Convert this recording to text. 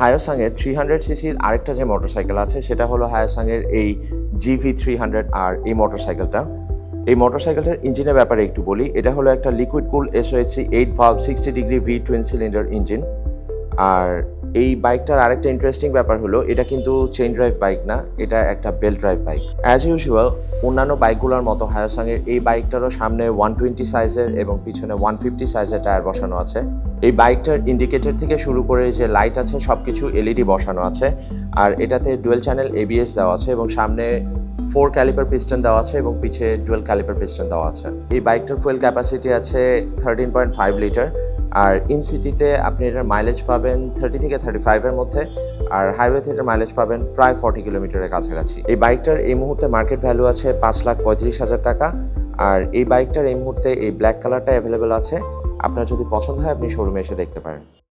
হায়োসাংয়ের three hundred সিসির আরেকটা যে মোটরসাইকেল আছে, সেটা হলো হায়োসাংয়ের এই জিভি থ্রি হান্ড্রেড আর এই মোটরসাইকেলটা এই মোটরসাইকেলটার ইঞ্জিনের ব্যাপারে একটু বলি। এটা হলো একটা liquid cool SOHC eight valve sixty degree V twin cylinder engine আর এই বাইকটার আরেকটা ইন্টারেস্টিং ব্যাপার হলো, এটা কিন্তু চেইন ড্রাইভ বাইক না, এটা একটা belt drive bike as usual অন্যান্য বাইকগুলোর মতো হায়াসাংয়ের এই বাইকটারও সামনে ওয়ান টোয়েন্টি সাইজের এবং পিছনে ওয়ান ফিফটি সাইজের টায়ার বসানো আছে। এই বাইকটার ইন্ডিকেটর থেকে শুরু করে যে লাইট আছে সব কিছু এলইডি বসানো আছে। আর এটাতে ডুয়েল চ্যানেল এবিএস দেওয়া আছে এবং সামনে ফোর ক্যালিপার পিস্টন দেওয়া আছে এবং পিছে ডুয়েল ক্যালিপার পিস্টন দেওয়া আছে। এই বাইকটার ফুয়েল ক্যাপাসিটি আছে থার্টিন পয়েন্ট ফাইভ লিটার আর ইন সিটিতে আপনি এটার মাইলেজ পাবেন থার্টি থেকে থার্টি ফাইভের মধ্যে। আর হাইওয়েতে এটার মাইলেজ পাবেন প্রায় ফর্টি কিলোমিটারের কাছাকাছি। এই বাইকটার এই মুহূর্তে মার্কেট ভ্যালু আছে পাঁচ লাখ পঁয়ত্রিশ হাজার টাকা। আর এই বাইকটার এই মুহূর্তে এই ব্ল্যাক কালারটা অ্যাভেলেবেল আছে। আপনার যদি পছন্দ হয় আপনি শোরুমে এসে দেখতে পারেন।